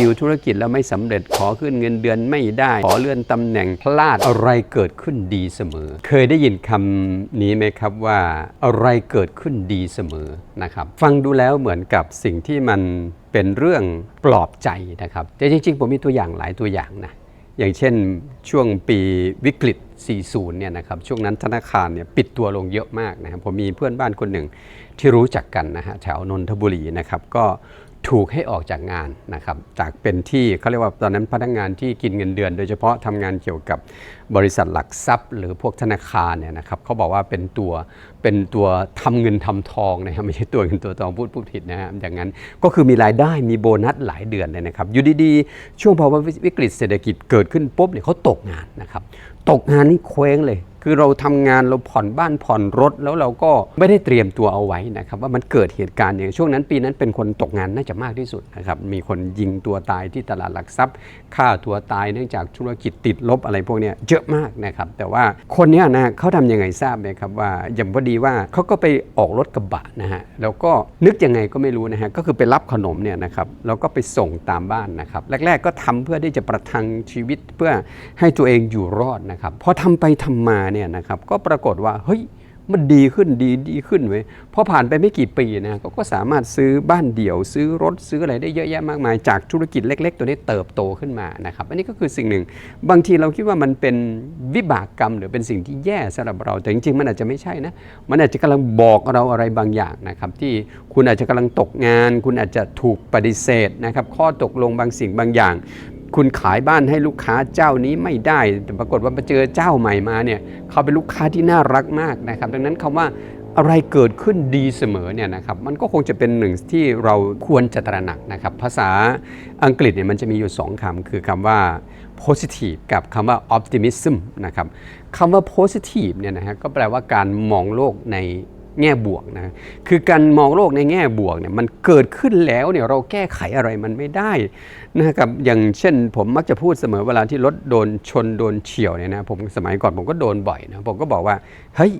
ดีลธุรกิจแล้วไม่สำเร็จขอขึ้นเงินเดือนไม่ได้ ขอเลื่อนตำแหน่งพลาดอะไรเกิดขึ้นดีเสมอ เคยได้ยินคำนี้ไหมครับว่าอะไรเกิดขึ้นดีเสมอนะครับ ฟังดูแล้วเหมือนกับสิ่งที่มันเป็นเรื่องปลอบใจนะครับ แต่จริง ๆ ผมมีตัวอย่างหลายตัวอย่างนะอย่างเช่นช่วงปีวิกฤต 40 เนี่ยนะครับช่วงนั้นธนาคารเนี่ยปิดตัวลงเยอะมากนะครับผมมีเพื่อนบ้านคนหนึ่งที่รู้จักกันนะฮะแถวนนทบุรีนะครับก็ ถูกให้ออกจากงานนะครับจากเป็นที่เขาเรียกว่าตอนนั้นพนักงานที่กินเงินเดือน โดยเฉพาะทำงานเกี่ยวกับบริษัทหลักทรัพย์ หรือพวกธนาคารเนี่ยนะครับเขาบอกว่าเป็นตัวเป็นตัวทำเงินทำทองนะครับไม่ใช่ตัวเงินตัวทองพูดพูดผิดนะฮะอย่างนั้นก็คือมีรายได้มีโบนัสหลายเดือนเลยนะครับอยู่ดีๆ ช่วงภาวะวิกฤตเศรษฐกิจเกิดขึ้นปุ๊บเนี่ยเขาตกงานนะครับตกงานนี่เคว้งเลย คือเราทำงานเราผ่อนบ้านผ่อนรถ แล้วเราก็ไม่ได้เตรียมตัวเอาไว้นะครับ ว่ามันเกิดเหตุการณ์อย่างช่วงนั้นปีนั้นเป็นคนตกงานน่าจะมากที่สุดนะครับมีคนยิงตัวตายที่ตลาดหลักทรัพย์ฆ่าตัวตายเนื่องจากธุรกิจติดลบอะไรพวกนี้เยอะมากนะครับ แต่ว่าคนนี้นะเขาทำยังไงทราบไหมครับว่าอย่างพอดีว่าเขาก็ไปออกรถกระบะนะฮะแล้วก็นึกยังไงก็ไม่รู้นะฮะก็คือไปรับขนมเนี่ยนะครับแล้วก็ไปส่งตามบ้านนะครับแรก ๆ ก็ทำเพื่อที่จะประทังชีวิตเพื่อให้ตัวเองอยู่รอดนะครับพอทำไปทำมาเนี่ยนะครับก็ปรากฏว่าเฮ้ยมันดีขึ้นดีดีขึ้นเว้ยพอผ่านไปไม่กี่ปีนะกก็สามารถซื้อบ้านเดี่ยว ซื้อรถซื้ออะไรได้เยอะแยะมากมาย จากธุรกิจเล็ก ๆ ตัวนี้เติบโตขึ้นมานะครับอันนี้ก็คือสิ่งหนึ่ง บางทีเราคิดว่ามันเป็นวิบากกรรมหรือเป็นสิ่งที่แย่สำหรับเราแต่จริงๆมันอาจจะไม่ใช่นะมันอาจจะกำลังบอกเราอะไรบางอย่างนะครับที่คุณอาจจะกำลังตกงาน คุณอาจจะถูกปฏิเสธนะครับข้อตกลงบางสิ่งบางอย่าง คุณขายบ้านให้ลูกค้าเจ้านี้ไม่ได้ แต่ปรากฏว่าไปเจอเจ้าใหม่มาเนี่ยเขาเป็นลูกค้าที่น่ารักมากนะครับ ดังนั้นคำว่าอะไรเกิดขึ้นดีเสมอเนี่ยนะครับมันก็คงจะเป็นหนึ่งที่เราควรจะตระหนักนะครับ ภาษาอังกฤษเนี่ยมันจะมีอยู่สองคำคือคำว่า positive กับคำว่า optimism นะครับคำว่า positive เนี่ยนะฮะก็แปลว่าการมองโลกใน แง่บวกนะคือการมองโลกในแง่บวกเนี่ยมันเกิดขึ้นแล้วเนี่ยเราแก้ไขอะไรมันไม่ได้นะครับอย่างเช่น ผมมักจะพูดเสมอเวลาที่รถโดนชนโดนเฉียวเนี่ยนะผมสมัยก่อนผมก็โดนบ่อยนะผมก็บอกว่าเฮ้ย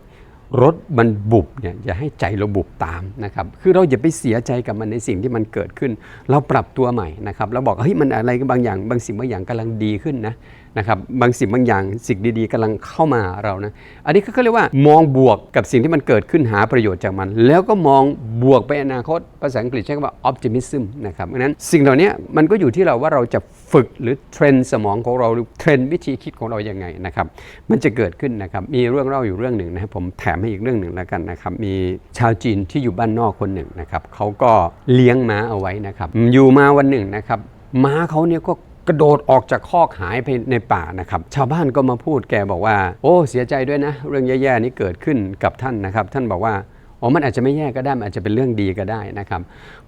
รถมันบุบเนี่ยอย่าให้ใจเราบุบตามนะครับคือเราอย่าไปเสียใจกับมันในสิ่งที่มันเกิดขึ้น เราปรับตัวใหม่นะครับเราบอกเฮ้ยมันอะไรบางอย่างบางสิ่งบางอย่างกำลังดีขึ้นนะ นะครับบางสิ่งบางอย่างสิ่งดีๆกำลังเข้ามาเรานะอันนี้เขาเรียกว่ามองบวกกับสิ่งที่มันเกิดขึ้นหาประโยชน์จากมัน แล้วก็มองบวกไปอนาคตภาษาอังกฤษใช้คำว่า optimism นะครับดังนั้นสิ่งเหล่านี้มันก็อยู่ที่เราว่าเราจะฝึกหรือเทรนสมองของเราหรือเทรนวิธีคิดของเรายังไงนะครับมันจะเกิดขึ้นนะครับมีเรื่องเล่าอยู่เรื่องหนึ่งนะครับผมแถมให้อีกเรื่องหนึ่งแล้วกันนะครับมีชาวจีนที่อยู่บ้านนอกคนหนึ่งนะครับเขาก็เลี้ยงม้าเอาไว้นะครับอยู่มาวันหนึ่งนะครับม้าเขาเนี่ยก็ กระโดดออกจากคอกหายไปในป่านะครับ ชาวบ้านก็มาพูดแกบอกว่า โอ้เสียใจด้วยนะ เรื่องแย่ๆนี้เกิดขึ้นกับท่านนะครับ ท่านบอกว่าอ๋อมันอาจจะไม่แย่ก็ได้มันอาจจะเป็นเรื่องดีก็ได้นะครับ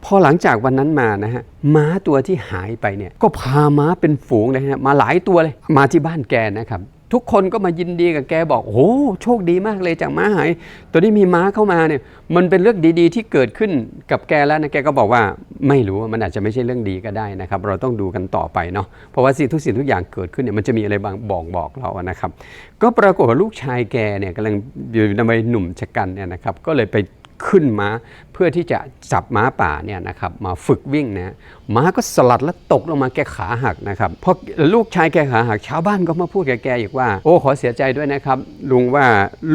พอหลังจากวันนั้นมานะฮะม้าตัวที่หายไปเนี่ยก็พาม้าเป็นฝูงเลยฮะมาหลายตัวเลยมาที่บ้านแกนะครับ ทุกคนก็มายินดีกับแกบอกโอ้โชคดีมากเลยจากม้าหาย ตัวนี้มีม้าเข้ามาเนี่ย มันเป็นเรื่องดีๆ ที่เกิดขึ้นกับแกแล้วนะแกก็บอกว่าไม่รู้มันอาจจะไม่ใช่เรื่องดีก็ได้นะครับ เราต้องดูกันต่อไปเนาะเพราะว่าสิ่งทุกสิ่งทุกอย่างเกิดขึ้นเนี่ยมันจะมีอะไรบางบอกบอกเราอะนะครับ ก็ปรากฏว่าลูกชายแกเนี่ยกำลังอยู่ในวัยหนุ่มชะกันเนี่ยนะครับ ก็เลยไป ขึ้นม้าเพื่อที่จะจับม้าป่าเนี่ยนะครับมาฝึกวิ่งนะม้าก็สลัดแล้วตกลงมาแกขาหักนะครับพอลูกชายแกขาหักชาวบ้านก็มาพูดกับแกอีกว่า โอ้ขอเสียใจด้วยนะครับ ลุงว่า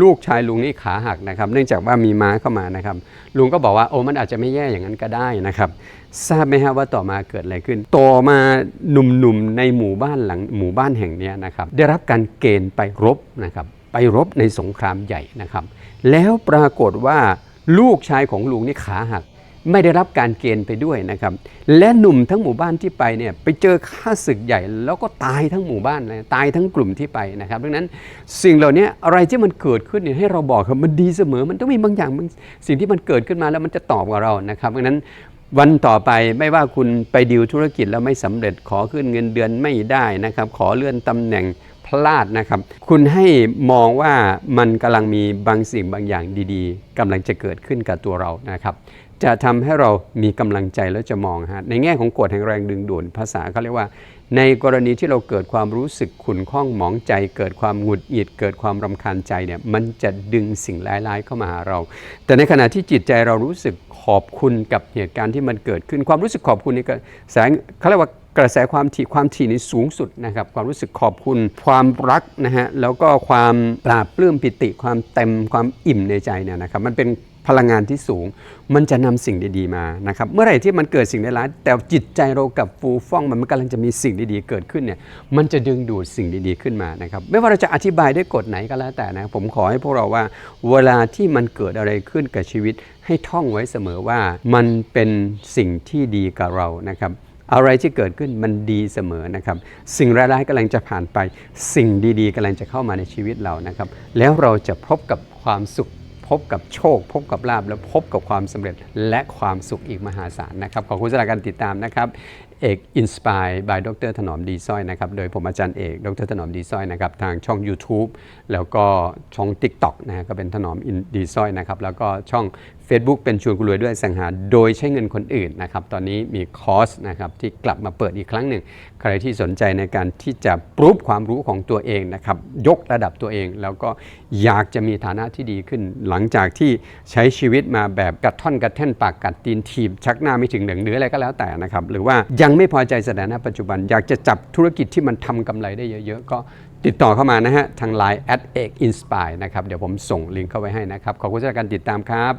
ลูกชายลุงนี่ขาหักนะครับ เนื่องจากว่ามีม้าเข้ามานะครับ ลุงก็บอกว่าโอ้มันอาจจะไม่แย่อย่างนั้นก็ได้นะครับทราบไหมฮะว่าต่อมาเกิดอะไรขึ้น ต่อมาหนุ่มๆในหมู่บ้านหลังหมู่บ้านแห่งนี้นะครับได้รับการเกณฑ์ไปรบนะครับไปรบในสงครามใหญ่นะครับ แล้วปรากฏว่า ลูกชายของลุงนี่ขาหัก ไม่ได้รับการเกณฑ์ไปด้วยนะครับ และหนุ่มทั้งหมู่บ้านที่ไปเนี่ยไปเจอข้าศึกใหญ่ แล้วก็ตายทั้งหมู่บ้านเลยตายทั้งกลุ่มที่ไปนะครับดังนั้นสิ่งเหล่านี้อะไรที่มันเกิดขึ้นเนี่ยให้เราบอกครับมันดีเสมอ มันต้องมีบางอย่างบางสิ่งที่มันเกิดขึ้นมาแล้วมันจะตอบกับเรานะครับดังนั้นวันต่อไปไม่ว่าคุณไปดีลธุรกิจแล้วไม่สำเร็จขอขึ้นเงินเดือนไม่ได้นะครับ ขอเลื่อนตำแหน่ง พลาดนะครับ คุณให้มองว่ามันกำลังมีบางสิ่งบางอย่างดีๆกำลังจะเกิดขึ้นกับตัวเรานะครับ จะทำให้เรามีกำลังใจแล้วจะมองฮะในแง่ของกฎแห่งแรงดึงดูดภาษาเขาเรียกว่า ในกรณีที่เราเกิดความรู้สึกขุ่นข้องหมองใจ เกิดความหงุดหงิด เกิดความรำคาญใจเนี่ยมันจะดึงสิ่งร้ายๆเข้ามาหาเรา แต่ในขณะที่จิตใจเรารู้สึกขอบคุณกับเหตุการณ์ที่มันเกิดขึ้นความรู้สึกขอบคุณนี่ก็แสงเขาเรียกว่า กระแสความถี่ความถี่ในสูงสุดนะครับความรู้สึกขอบคุณความรักนะฮะแล้วก็ความปราบปลื้มปิติ ความเต็มความอิ่มในใจเนี่ยนะครับมันเป็นพลังงานที่สูง มันจะนำสิ่งดีๆมานะครับเมื่อไหร่ที่มันเกิดสิ่งร้ายแต่จิตใจเรากับฟูฟ่องมันกำลังจะมีสิ่งดีๆ เกิดขึ้นเนี่ยมันจะดึงดูดสิ่งดีๆขึ้นมานะครับไม่ว่าเราจะอธิบายด้วยกฎไหนก็แล้วแต่นะผมขอให้พวกเราว่า เวลาที่มันเกิดอะไรขึ้นกับชีวิต ให้ท่องไว้เสมอว่ามันเป็นสิ่งที่ดีกับเรานะครับ อะไรที่เกิดขึ้นมันดีเสมอนะครับ สิ่งร้ายๆกำลังจะผ่านไป สิ่งดีๆกำลังจะเข้ามาในชีวิตเรานะครับ แล้วเราจะพบกับความสุข พบกับโชค พบกับลาบและพบกับความสำเร็จและความสุขอีกมหาศาลนะครับ ขอบคุณสำหรับการติดตามนะครับเอก Inspire by ดรถนอมดีสร้อยนะครับ โดยผมอาจารย์เอก ดรถนอมดีสร้อยนะครับ ทางช่อง YouTube แล้วก็ช่อง TikTok นะฮะก็เป็นถนอมดีสร้อยนะครับ แล้วก็ช่อง Facebook เป็นชวนคุรวยด้วยสังหาโดยใช้เงินคนอื่นนะครับ ตอนนี้มีคอร์สนะครับที่กลับมาเปิดอีกครั้งหนึ่ง ใครที่สนใจในการที่จะปรูฟความรู้ของตัวเองนะครับ ยกระดับตัวเองแล้วก็อยากจะมีฐานะที่ดีขึ้น หลังจากที่ใช้ชีวิตมาแบบกัดท่อนกัดแท่นปากกัดตีนทีบชักหน้าไม่ถึงหลืองหรืออะไรก็แล้วแต่นะครับ หรือว่ายังไม่พอใจสถานะปัจจุบัน อยากจะจับธุรกิจที่มันทำกำไรได้เยอะๆ ก็ติดต่อเข้ามานะฮะ ทาง Line at เอก inspire นะครับ เดี๋ยวผมส่งลิงก์เข้าไว้ให้นะครับ ขอบคุณสำหรับการติดตามครับ